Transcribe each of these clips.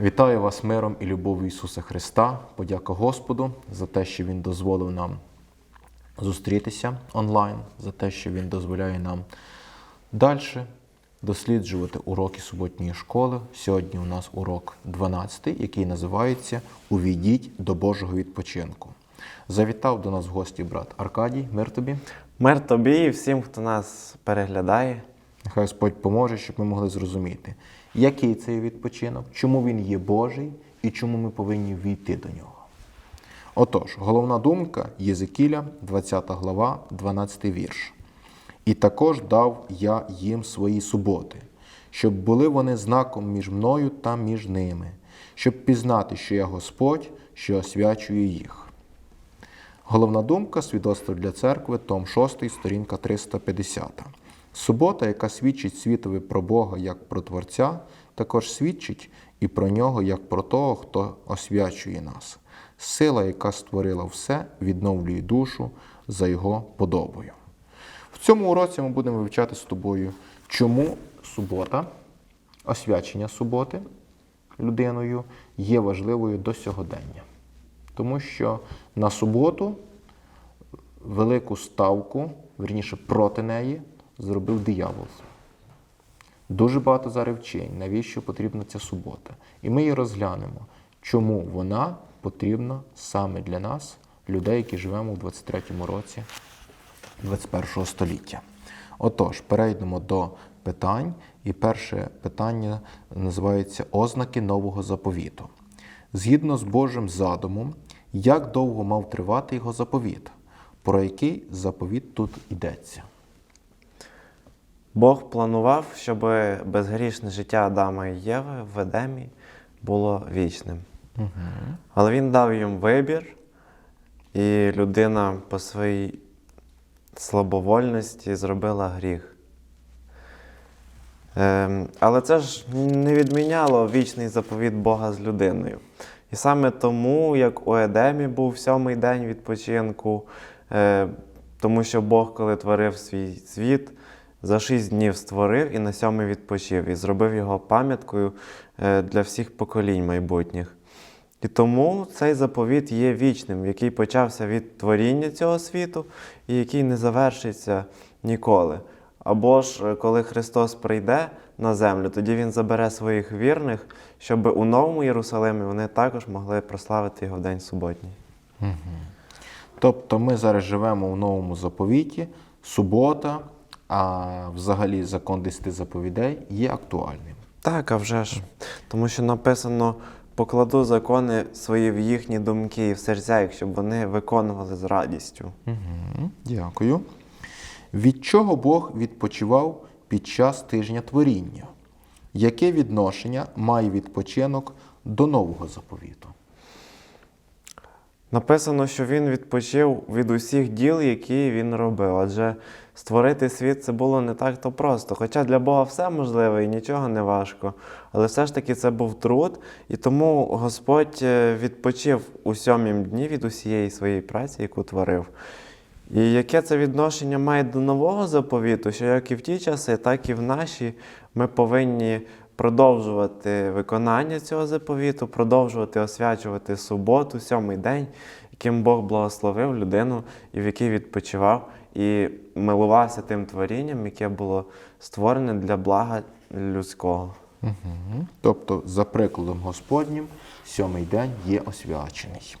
Вітаю вас миром і любов'ю Ісуса Христа. Подяка Господу за те, що Він дозволив нам зустрітися онлайн, за те, що Він дозволяє нам далі досліджувати уроки суботньої школи. Сьогодні у нас урок 12, який називається Увійдіть до Божого відпочинку. Завітав до нас в гості брат Аркадій. Мир тобі. Мир тобі і всім, хто нас переглядає. Нехай Господь поможе, щоб ми могли зрозуміти, який це відпочинок, чому він є Божий і чому ми повинні війти до нього. Отож, головна думка Єзекіля, 20 глава, 12 вірш. І також дав я їм свої суботи, щоб були вони знаком між мною та між ними, щоб пізнати, що я Господь, що освячую їх. Головна думка свідоцтво для церкви, том 6, сторінка 350. Субота, яка свідчить світові про Бога як про Творця, також свідчить і про нього як про того, хто освячує нас. Сила, яка створила все, відновлює душу за його подобою. В цьому уроці ми будемо вивчати з тобою, чому субота, освячення суботи людиною є важливою до сьогодення. Тому що на суботу велику ставку, верніше проти неї, зробив диявол. Дуже багато зараз навіщо потрібна ця субота. І ми її розглянемо, чому вона потрібна саме для нас, людей, які живемо в 23-му році 21 століття. Отож, перейдемо до питань. І перше питання називається Ознаки нового заповіту. Згідно з Божим задумом, як довго мав тривати його заповіт? Про який заповіт тут йдеться? Бог планував, щоб безгрішне життя Адама і Єви в Едемі було вічним. Але він дав їм вибір, і людина по своїй слабовольності зробила гріх. Ем, але це ж не відміняло вічний заповіт Бога з людиною. І саме тому, як у Едемі був сьомий день відпочинку, е, тому що Бог, коли творив свій світ, за шість днів створив і на сьомий відпочив, і зробив його пам'яткою е, для всіх поколінь майбутніх. І тому цей заповіт є вічним, який почався від творіння цього світу і який не завершиться ніколи. Або ж е, коли Христос прийде на землю, тоді Він забере своїх вірних, щоб у новому Єрусалимі вони також могли прославити його в день суботній. Тобто ми зараз живемо в новому заповіті, субота, а взагалі закон 10 заповідей є актуальним. Так, а вже ж. Тому що написано: покладу закони свої в їхні думки і в серця, їх, щоб вони виконували з радістю. Угу, дякую. Від чого Бог відпочивав під час тижня творіння? Яке відношення має відпочинок до нового заповіту? Написано, що він відпочив від усіх діл, які він робив. Адже створити світ це було не так то просто. Хоча для Бога все можливе і нічого не важко. Але все ж таки це був труд, і тому Господь е, відпочив у сьомім дні від усієї своєї праці, яку творив. І яке це відношення має до нового заповіту, що як і в ті часи, так і в наші ми повинні продовжувати виконання цього заповіту, продовжувати освячувати суботу, сьомий день, яким Бог благословив людину і в який відпочивав, і милувався тим творінням, яке було створене для блага людського. Угу. Тобто, за прикладом Господнім, сьомий день є освячений.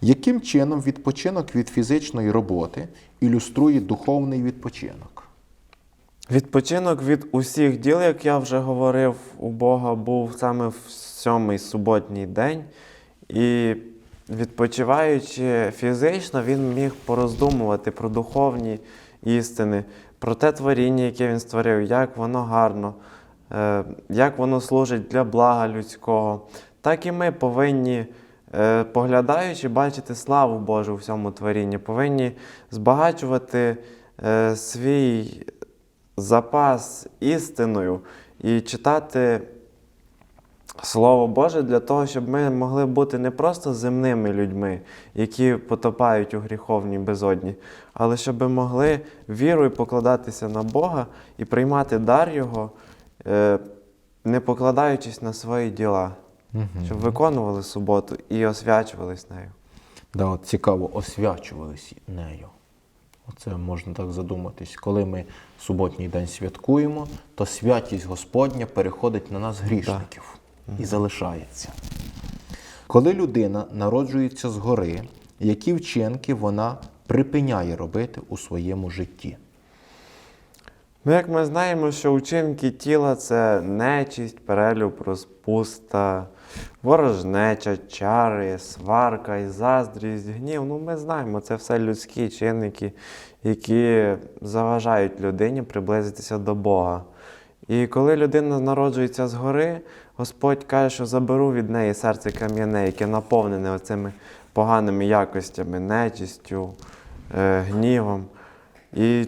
Яким чином відпочинок від фізичної роботи ілюструє духовний відпочинок? Відпочинок від усіх діл, як я вже говорив, у Бога був саме в сьомий суботній день. І відпочиваючи фізично, він міг пороздумувати про духовні істини, про те творіння, яке він створив, як воно гарно, е, як воно служить для блага людського. Так і ми повинні, е, поглядаючи, бачити славу Божу у всьому творінні, повинні збагачувати е, свій запас істиною і читати Слово Боже для того, щоб ми могли бути не просто земними людьми, які потопають у гріховній безодні, але щоб ми могли вірою покладатися на Бога і приймати дар Його, е, не покладаючись на свої діла. щоб виконували суботу і освячувались нею. Да, от цікаво, освячувалися нею. Оце можна так задуматись. Коли ми суботній день святкуємо, то святість Господня переходить на нас грішників і залишається. Коли людина народжується згори, які вчинки вона припиняє робити у своєму житті? Ну, як ми знаємо, що учинки тіла це нечисть, перелюб, розпуста, ворожнеча, чари, сварка і заздрість, гнів. Ну, ми знаємо, це все людські чинники, які заважають людині приблизитися до Бога. І коли людина народжується згори, Господь каже, що заберу від неї серце кам'яне, яке наповнене оцими поганими якостями, нечистю, е, гнівом. І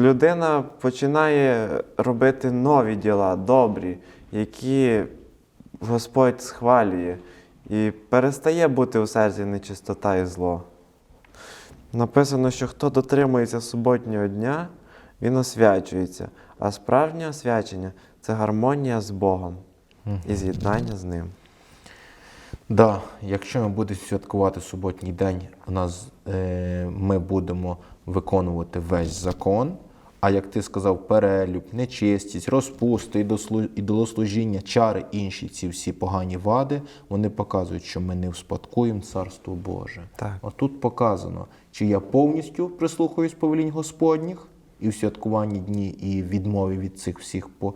людина починає робити нові діла, добрі, які Господь схвалює, і перестає бути у серці нечистота і зло. Написано, що хто дотримується суботнього дня, він освячується, а справжнє освячення це гармонія з Богом і з'єднання з Ним. Да, якщо ми будемо святкувати суботній день, у нас, е, ми будемо виконувати весь закон. А як ти сказав, перелюб, нечистість, розпусти, ідолослужіння, чари, інші ці всі погані вади, вони показують, що ми не вспадкуємо Царство Боже. Так. От тут показано, чи я повністю прислухаюсь повелінь Господніх і в святкуванні дні, і відмові від цих всіх е,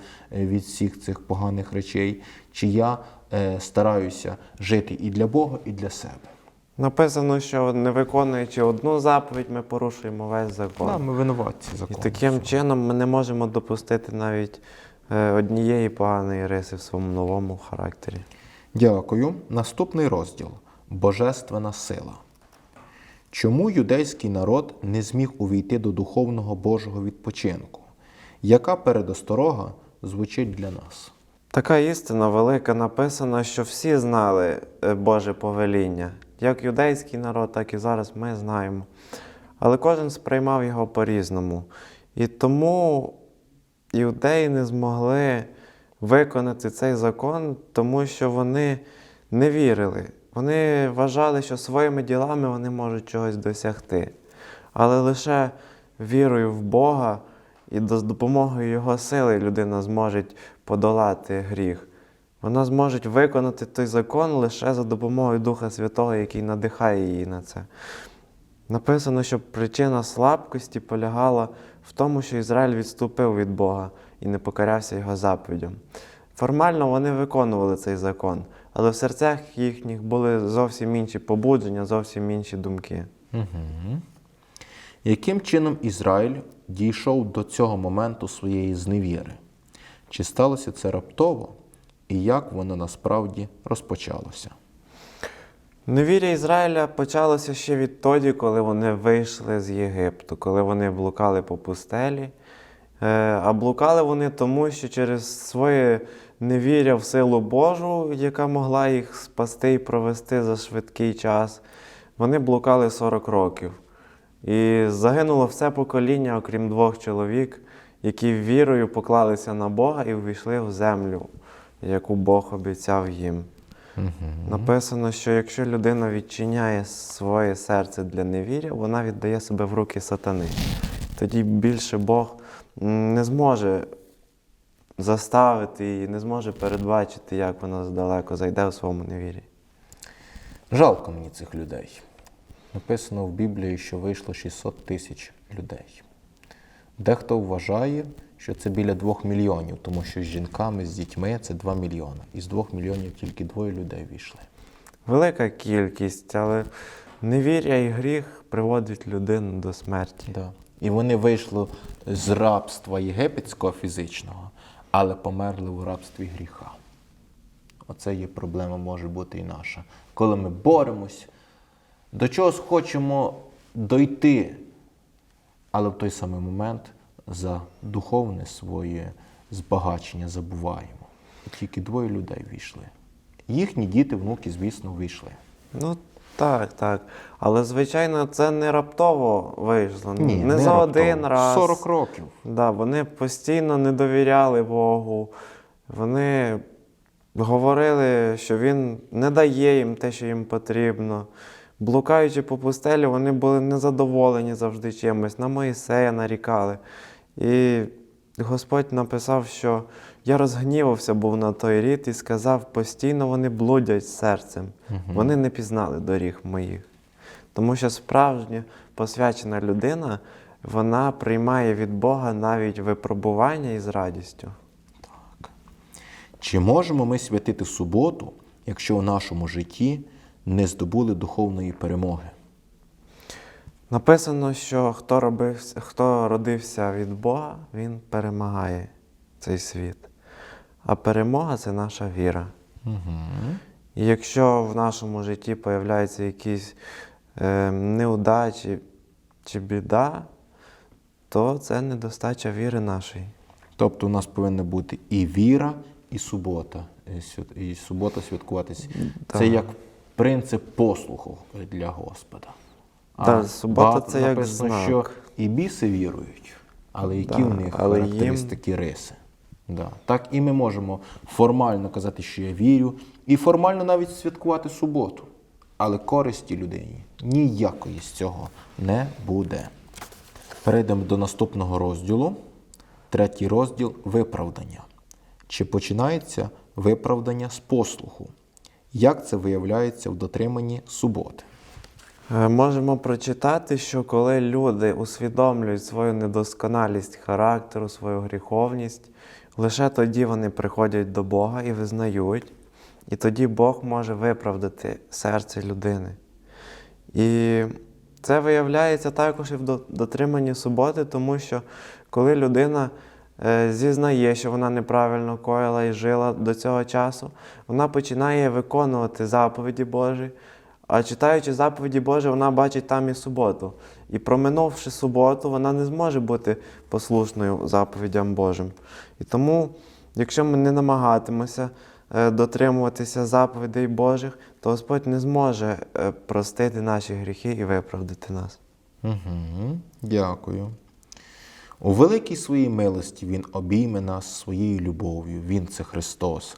від всіх цих поганих речей, чи я е, стараюся жити і для Бога, і для себе. Написано, що не виконуючи одну заповідь, ми порушуємо весь закон. Да, ми винуватці І закону. таким чином ми не можемо допустити навіть е, однієї поганої риси в своєму новому характері. Дякую. Наступний розділ Божественна сила. Чому юдейський народ не зміг увійти до духовного Божого відпочинку? Яка передосторога звучить для нас? Така істина велика написана, що всі знали е, Боже повеління. Як юдейський народ, так і зараз ми знаємо. Але кожен сприймав його по-різному. І тому іудеї не змогли виконати цей закон, тому що вони не вірили. Вони вважали, що своїми ділами вони можуть чогось досягти. Але лише вірою в Бога і з допомогою Його сили людина зможе подолати гріх. Вона зможе виконати той закон лише за допомогою Духа Святого, який надихає її на це. Написано, що причина слабкості полягала в тому, що Ізраїль відступив від Бога і не покорявся його заповідям. Формально вони виконували цей закон, але в серцях їхніх були зовсім інші побудження, зовсім інші думки. Яким чином Ізраїль дійшов до цього моменту своєї зневіри? Чи сталося це раптово? І як воно насправді розпочалося? Невір'я Ізраїля почалося ще відтоді, коли вони вийшли з Єгипту, коли вони блукали по пустелі. Е, А блукали вони тому, що через своє невір'я в силу Божу, яка могла їх спасти і провести за швидкий час, вони блукали 40 років. І загинуло все покоління, окрім двох чоловік, які вірою поклалися на Бога і увійшли в землю, яку Бог обіцяв їм. Написано, що якщо людина відчиняє своє серце для невіря, вона віддає себе в руки сатани. Тоді більше Бог не зможе заставити її, не зможе передбачити, як вона здалеко зайде у своєму невірі. Жалко мені цих людей. Написано в Біблії, що вийшло 600 тисяч людей. Дехто вважає, що це біля 2 мільйонів, тому що з жінками, з дітьми це 2 мільйони. Із 2 мільйонів тільки двоє людей війшли. Велика кількість, але невір'я і гріх приводить людину до смерті. Да. І вони вийшли з рабства єгипетського фізичного, але померли у рабстві гріха. Оце є проблема, може бути і наша. Коли ми боремось, до чогось хочемо дойти, але в той самий момент за духовне своє збагачення забуваємо. Тільки двоє людей війшли. Їхні діти, внуки, звісно, вийшли. Ну так, так. Але звичайно, це не раптово вийшло. Ні, не, не за раптово. один раз. 40 років. Да, вони постійно не довіряли Богу. Вони говорили, що він не дає їм те, що їм потрібно. Блукаючи по пустелі, вони були незадоволені завжди чимось, на Моїсея нарікали. І Господь написав, що я розгнівався був на той рід і сказав, постійно вони блудять серцем. Вони не пізнали доріг моїх. Тому що справжня посвячена людина, вона приймає від Бога навіть випробування із радістю. Чи можемо ми святити суботу, якщо у нашому житті не здобули духовної перемоги? Написано, що хто, робився, хто родився від Бога, він перемагає цей світ. А перемога це наша віра. І якщо в нашому житті появляються якісь е, неудачі чи біда, то це недостача віри нашої. Тобто у нас повинна бути і віра, і субота. І субота святкуватися. Це як принцип послуху для Господа. Та, субота це як знак. що і біси вірують, але які Да, в них але їм- риси. Да. Так і ми можемо формально казати, що я вірю, і формально навіть святкувати суботу. Але користі людині ніякої з цього не буде. Перейдемо до наступного розділу. Третій розділ виправдання. Чи починається виправдання з послуху? Як це виявляється в дотриманні суботи? Е, Можемо прочитати, що коли люди усвідомлюють свою недосконалість характеру, свою гріховність, лише тоді вони приходять до Бога і визнають, і тоді Бог може виправдати серце людини. І це виявляється також і в дотриманні суботи, тому що коли людина е, зізнає, що вона неправильно коїла і жила до цього часу, вона починає виконувати заповіді Божі. А читаючи заповіді Божі, вона бачить там і суботу. І проминувши суботу, вона не зможе бути послушною заповідям Божим. І тому, якщо ми не намагатимемося е, дотримуватися заповідей Божих, то Господь не зможе е, простити наші гріхи і виправдати нас. Угу, дякую. У великій своїй милості Він обійме нас своєю любов'ю. Він це Христос.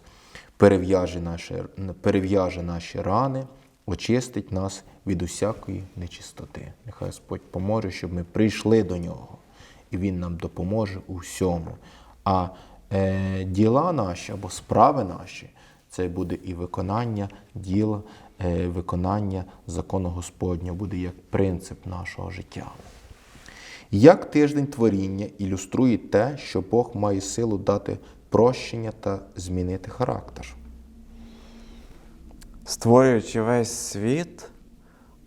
Перев'яже наші, перев'яже наші рани, очистить нас від усякої нечистоти. Нехай Господь поможе, щоб ми прийшли до Нього, і Він нам допоможе у всьому. А е, діла наші або справи наші це буде і виконання діла, е, виконання закону Господнього, буде як принцип нашого життя. Як тиждень творіння ілюструє те, що Бог має силу дати прощення та змінити характер? Створюючи весь світ,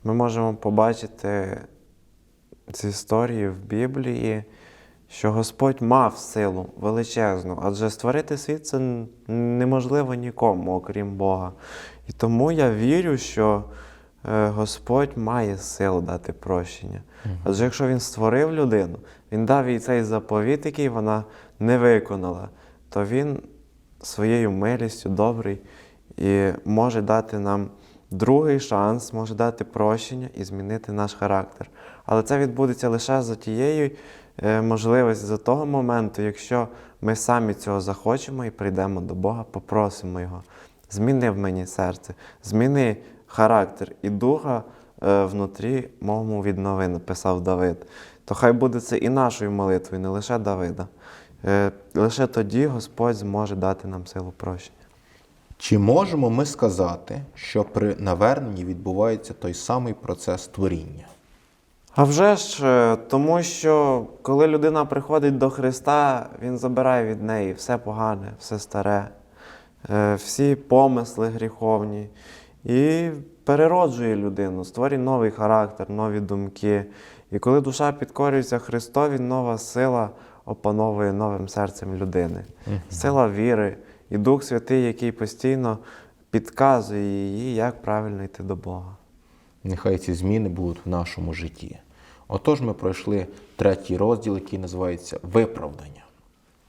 ми можемо побачити з історії в Біблії, що Господь мав силу величезну, адже створити світ це неможливо нікому, окрім Бога. І тому я вірю, що е, Господь має силу дати прощення. Адже якщо Він створив людину, Він дав їй цей заповіт, який вона не виконала, то Він своєю милістю добрий і може дати нам другий шанс, може дати прощення і змінити наш характер. Але це відбудеться лише за тією е, можливості, за того моменту, якщо ми самі цього захочемо і прийдемо до Бога, попросимо Його. Зміни в мені серце, зміни характер і духа е, внутрі мовому віднови, написав Давид. То хай буде це і нашою молитвою, не лише Давида. Е, Лише тоді Господь зможе дати нам силу прощення. Чи можемо ми сказати, що при наверненні відбувається той самий процес творіння? А вже ж, е, тому що коли людина приходить до Христа, Він забирає від неї все погане, все старе, е, всі помисли гріховні і перероджує людину, створює новий характер, нові думки. І коли душа підкорюється Христові, нова сила опановує новим серцем людини. Сила віри і Дух Святий, який постійно підказує їй, як правильно йти до Бога. Нехай ці зміни будуть в нашому житті. Отож, ми пройшли третій розділ, який називається Виправдання.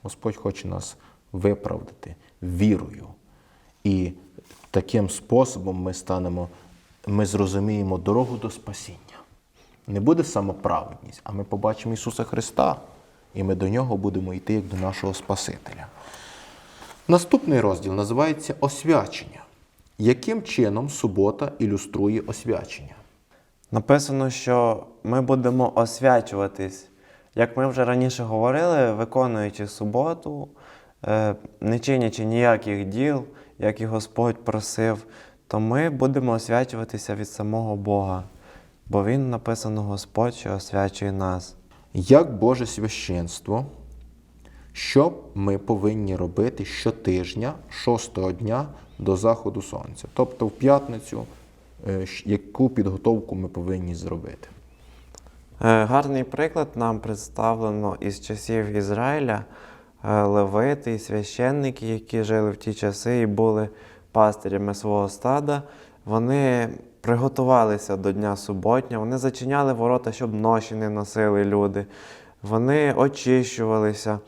Господь хоче нас виправдати вірою. І таким способом ми станемо, ми зрозуміємо дорогу до спасіння. Не буде самоправедність, а ми побачимо Ісуса Христа, і ми до Нього будемо йти як до нашого Спасителя. Наступний розділ називається Освячення. Яким чином субота ілюструє освячення? Написано, що ми будемо освячуватись. Як ми вже раніше говорили, виконуючи суботу, е, не чинячи ніяких діл, як і Господь просив, то ми будемо освячуватися від самого Бога. Бо Він написано Господь, що освячує нас. Як Боже священство, що ми повинні робити щотижня, шостого дня до заходу сонця, тобто в п'ятницю, е, яку підготовку ми повинні зробити? Е, Гарний приклад нам представлено із часів Ізраїля. Е, Левити і священники, які жили в ті часи і були пастирями свого стада, вони приготувалися до Дня суботня, вони зачиняли ворота, щоб ноші не носили люди, вони очищувалися.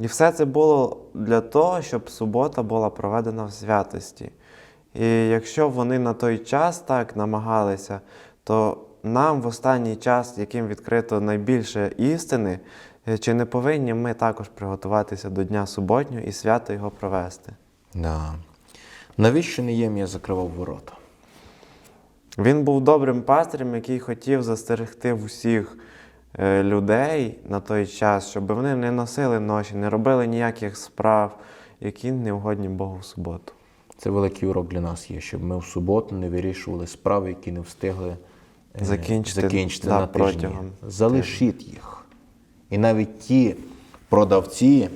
І все це було для того, щоб субота була проведена в святості. І якщо вони на той час так намагалися, то нам в останній час, яким відкрито найбільше істини, е, чи не повинні ми також приготуватися до Дня суботнього і свято його провести? Да. Навіщо Неємія закривав ворота? Він був добрим пастирем, який хотів застерегти всіх е, людей на той час, щоб вони не носили ноші, не робили ніяких справ, які не угодні Богу в суботу. Це великий урок для нас є, щоб ми в суботу не вирішували справи, які не встигли е, Закінчити, закінчити да, на тижні. протягом Залишіть їх. І навіть ті продавці,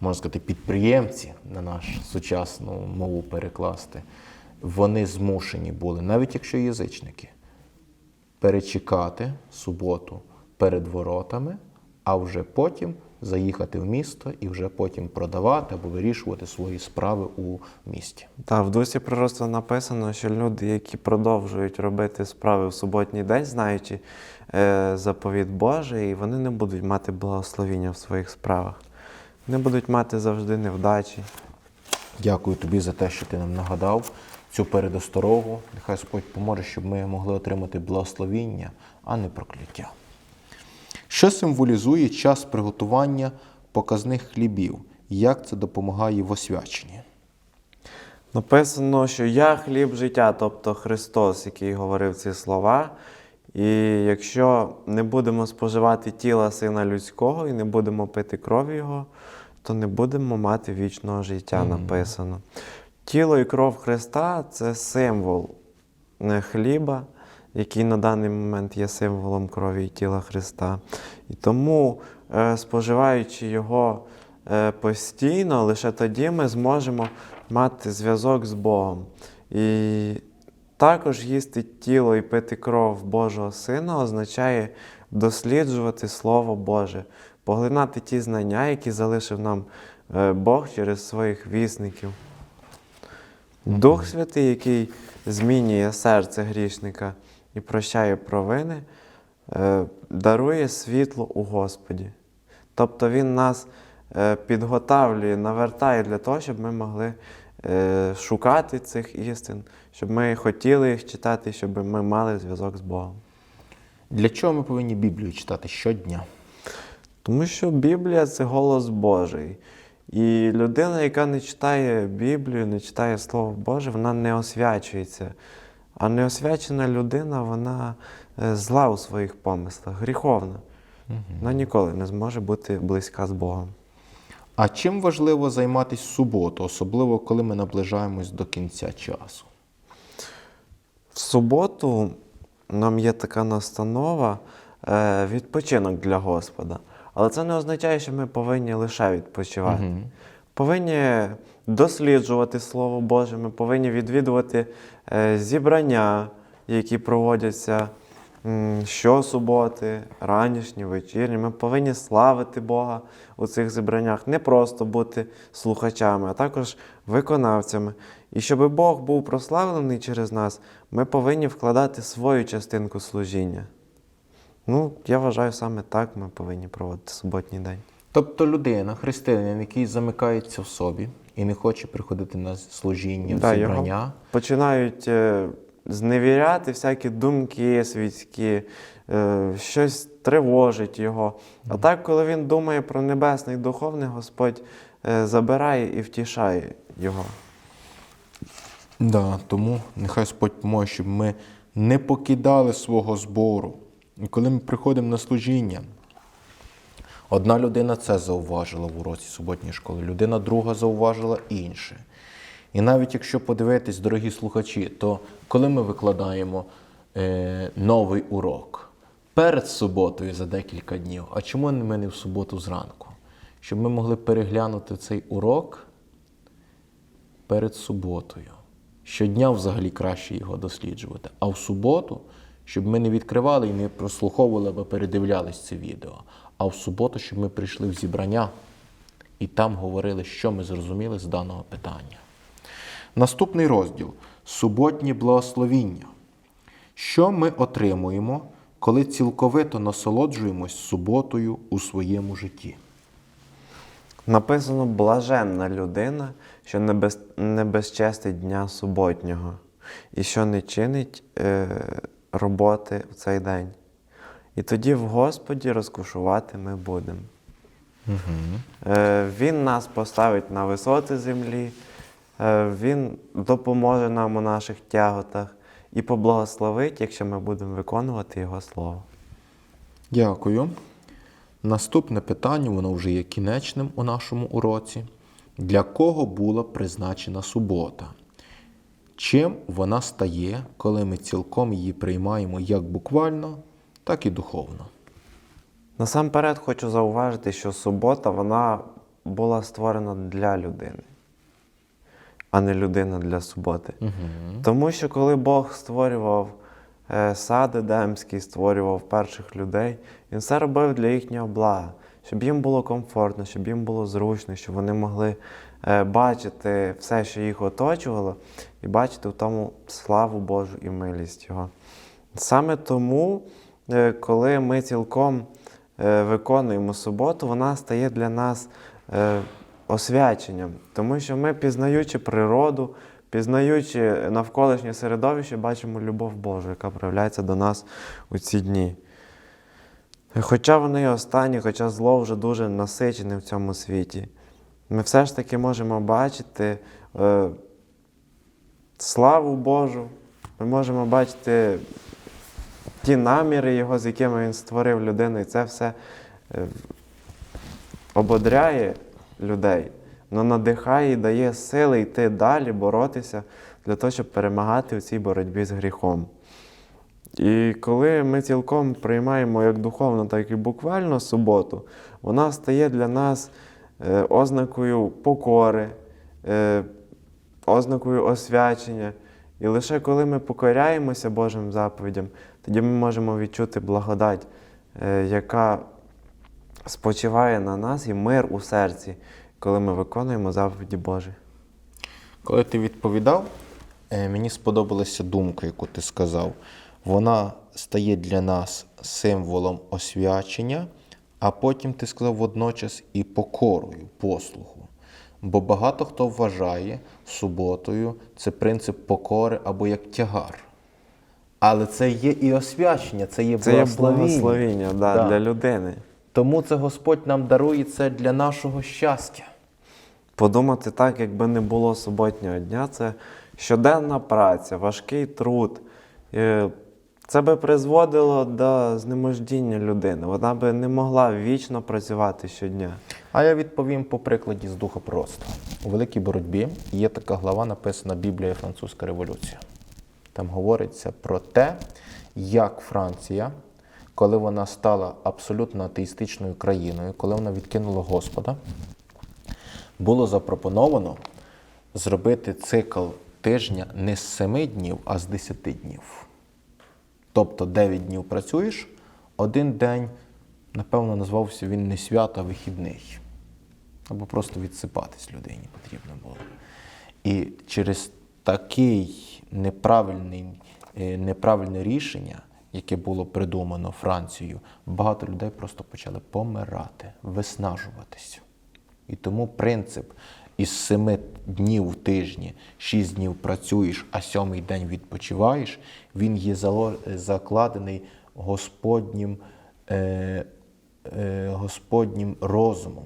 можна сказати, підприємці, на нашу сучасну мову перекласти, вони змушені були, навіть якщо язичники, перечекати суботу перед воротами, а вже потім заїхати в місто і вже потім продавати або вирішувати свої справи у місті. Та в дусі пророцтва написано, що люди, які продовжують робити справи в суботній день, знаючи е, заповіт Божий, вони не будуть мати благословіння в своїх справах. Вони будуть мати завжди невдачі. Дякую тобі за те, що ти нам нагадав цю передосторогу. Нехай Господь поможе, щоб ми могли отримати благословіння, а не прокляття. Що символізує час приготування показних хлібів? Як це допомагає в освяченні? Написано, що я хліб життя, тобто Христос, який говорив ці слова. І якщо не будемо споживати тіла Сина Людського і не будемо пити крові Його, то не будемо мати вічного життя, написано. Тіло і кров Христа це символ хліба, який на даний момент є символом крові і тіла Христа. І тому, е, споживаючи його е, постійно, лише тоді ми зможемо мати зв'язок з Богом. І також їсти тіло і пити кров Божого Сина означає досліджувати Слово Боже, поглинати ті знання, які залишив нам е, Бог через своїх вісників. Дух Святий, який змінює серце грішника і прощає провини, е, дарує світло у Господі. Тобто Він нас е, підготавлює, навертає для того, щоб ми могли е, шукати цих істин, щоб ми хотіли їх читати, щоб ми мали зв'язок з Богом. Для чого ми повинні Біблію читати щодня? Тому що Біблія це голос Божий. І людина, яка не читає Біблію, не читає Слово Боже, вона не освячується. А неосвячена людина, вона е, зла у своїх помислах, гріховна. Вона ніколи не зможе бути близька з Богом. А чим важливо займатися суботу, особливо коли ми наближаємось до кінця часу? В суботу нам є така настанова е, відпочинок для Господа. Але це не означає, що ми повинні лише відпочивати. Повинні досліджувати Слово Боже, ми повинні відвідувати е, зібрання, які проводяться щосуботи, ранішні, вечірні. Ми повинні славити Бога у цих зібраннях, не просто бути слухачами, а також виконавцями. І щоб Бог був прославлений через нас, ми повинні вкладати свою частинку служіння. Ну, я вважаю, саме так ми повинні проводити суботній день. Тобто людина, християнин, який замикається в собі і не хоче приходити на служіння, в Да, зібрання, його починають е, зневіряти всякі думки світські, е, щось тривожить його. А так, коли він думає про небесний духовний, Господь е, забирає і втішає його. Да, тому нехай Господь поможе, щоб ми не покидали свого збору. Коли ми приходимо на служіння, одна людина це зауважила в уроці суботньої школи, людина друга зауважила інше. І навіть якщо подивитись, дорогі слухачі, то коли ми викладаємо е, новий урок перед суботою за декілька днів, а чому ми не в суботу зранку? Щоб ми могли переглянути цей урок перед суботою. Щодня взагалі краще його досліджувати. А в суботу, щоб ми не відкривали і не прослуховували або передивлялись це відео. А в суботу, щоб ми прийшли в зібрання і там говорили, що ми зрозуміли з даного питання. Наступний розділ суботнє благословіння. Що ми отримуємо, коли цілковито насолоджуємось суботою у своєму житті? Написано блаженна людина, що не, без, не безчестить дня суботнього і що не чинить е, роботи в цей день. І тоді в Господі розкушувати ми будемо. Е, він нас поставить на висоти землі, е, Він допоможе нам у наших тяготах і поблагословить, якщо ми будемо виконувати Його Слово. Дякую. Наступне питання, воно вже є кінечним у нашому уроці. Для кого була призначена субота? Чим вона стає, коли ми цілком її приймаємо як буквально, так і духовно? Насамперед хочу зауважити, що субота вона була створена для людини, а не людина для суботи. Тому що коли Бог створював е, сад Едемський, створював перших людей, він все робив для їхнього блага, щоб їм було комфортно, щоб їм було зручно, щоб вони могли бачити все, що їх оточувало, і бачити в тому славу Божу і милість Його. Саме тому, е, коли ми цілком е, виконуємо суботу, вона стає для нас е, освяченням, тому що ми, пізнаючи природу, пізнаючи навколишнє середовище, бачимо любов Божу, яка проявляється до нас у ці дні. Хоча вони і останні, хоча зло вже дуже насичене в цьому світі, ми все ж таки можемо бачити е, славу Божу, ми можемо бачити ті наміри Його, з якими Він створив людину, і це все е, ободряє людей, але надихає і дає сили йти далі, боротися для того, щоб перемагати у цій боротьбі з гріхом. І коли ми цілком приймаємо як духовно, так і буквально суботу, вона стає для нас ознакою покори, е, ознакою освячення. І лише коли ми покоряємося Божим заповідям, тоді ми можемо відчути благодать, е, яка спочиває на нас і мир у серці, коли ми виконуємо заповіді Божі. Коли ти відповідав, е, мені сподобалася думка, яку ти сказав. Вона стає для нас символом освячення, а потім ти сказав водночас і покорою, послуху. Бо багато хто вважає суботою це принцип покори або як тягар. Але це є і освячення, це є Це є благословіння. благословіння да, Да. для людини. Тому це Господь нам дарує це для нашого щастя. Подумати так, якби не було суботнього дня, це щоденна праця, важкий труд. Це би призводило до знемождіння людини. Вона би не могла вічно працювати щодня. А я відповім по прикладі з духопросту. У великій боротьбі є така глава, написана Біблія Французька революція. Там говориться про те, як Франція, коли вона стала абсолютно атеїстичною країною, коли вона відкинула Господа, було запропоновано зробити цикл тижня не з 7 днів, а з 10 днів. Тобто 9 днів працюєш, один день, напевно, назвався він не свято, а вихідний. Або просто відсипатись людині потрібно було. І через такий неправильний, е, неправильне рішення, яке було придумано Францією, багато людей просто почали помирати, виснажуватися. І тому принцип із семи днів в тижні, шість днів працюєш, а сьомий день відпочиваєш, він є закладений Господнім, е, е, Господнім розумом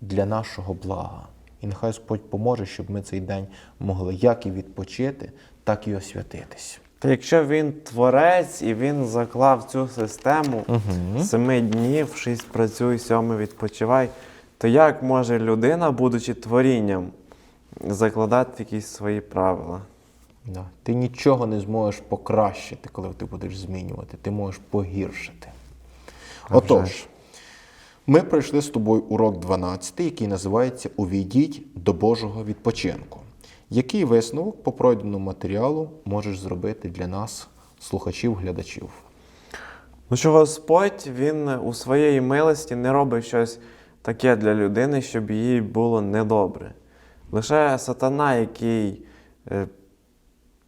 для нашого блага. І нехай Господь поможе, щоб ми цей день могли як і відпочити, так і освятитись. Та якщо він творець і він заклав цю систему семи днів, шість працюй, сьомий відпочивай, то як може людина, будучи творінням, закладати якісь свої правила? Да. Ти нічого не зможеш покращити, коли ти будеш змінювати, ти можеш погіршити. А Отож, ми пройшли з тобою урок 12, який називається Увійдіть до Божого відпочинку. Який висновок по пройденому матеріалу можеш зробити для нас, слухачів, глядачів? Ну що Господь Він у своєї милості не робить щось таке для людини, щоб їй було недобре. Лише сатана, який е,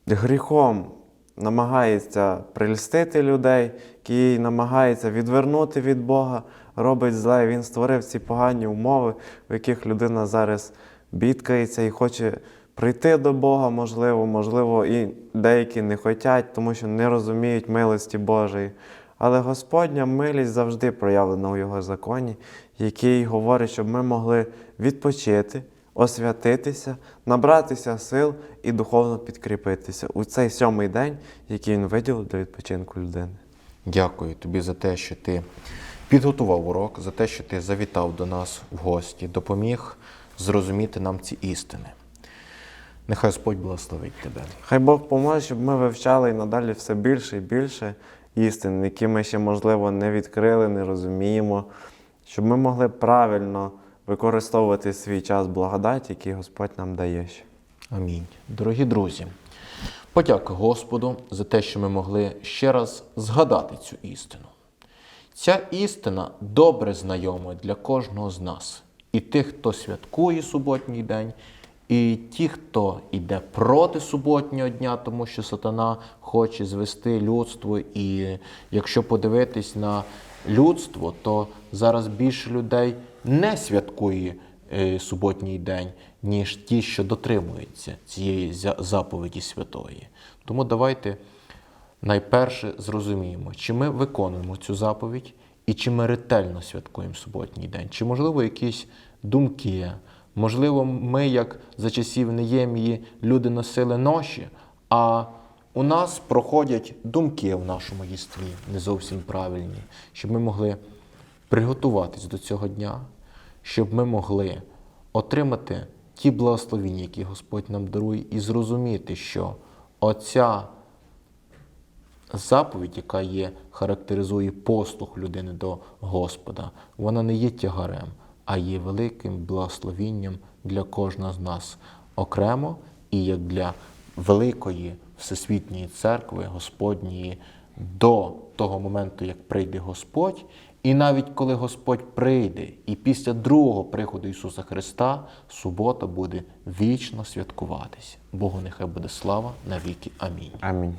гріхом намагається прельстити людей, який намагається відвернути від Бога, робить зле. Він створив ці погані умови, в яких людина зараз бідкається і хоче прийти до Бога, можливо, можливо, і деякі не хочуть, тому що не розуміють милості Божої. Але Господня милість завжди проявлена у Його законі, який говорить, щоб ми могли відпочити, освятитися, набратися сил і духовно підкріпитися у цей сьомий день, який він виділив для відпочинку людини. Дякую тобі за те, що ти підготував урок, за те, що ти завітав до нас в гості, допоміг зрозуміти нам ці істини. Нехай Господь благословить тебе. Хай Бог поможе, щоб ми вивчали і надалі все більше і більше істин, які ми ще, можливо, не відкрили, не розуміємо, щоб ми могли правильно використовувати свій час благодаті, який Господь нам дає. Амінь. Дорогі друзі, подяка Господу за те, що ми могли ще раз згадати цю істину. Ця істина добре знайома для кожного з нас. І тих, хто святкує суботній день, і ті, хто йде проти суботнього дня, тому що сатана хоче звести людство. І якщо подивитись на людство, то зараз більше людей не святкує е, суботній день, ніж ті, що дотримуються цієї заповіді святої. Тому давайте найперше зрозуміємо, чи ми виконуємо цю заповідь і чи ми ретельно святкуємо суботній день, чи можливо якісь думки. Можливо, ми, як за часів Неємії, люди носили ноші, а у нас проходять думки в нашому єстві не зовсім правильні, щоб ми могли приготуватись до цього дня, щоб ми могли отримати ті благословіння, які Господь нам дарує, і зрозуміти, що оця заповідь, яка є, характеризує послух людини до Господа, вона не є тягарем, а є великим благословінням для кожного з нас окремо і як для великої всесвітньої церкви Господньої до того моменту, як прийде Господь. І навіть коли Господь прийде, і після другого приходу Ісуса Христа субота буде вічно святкуватись. Богу нехай буде слава навіки. Амінь. Амінь.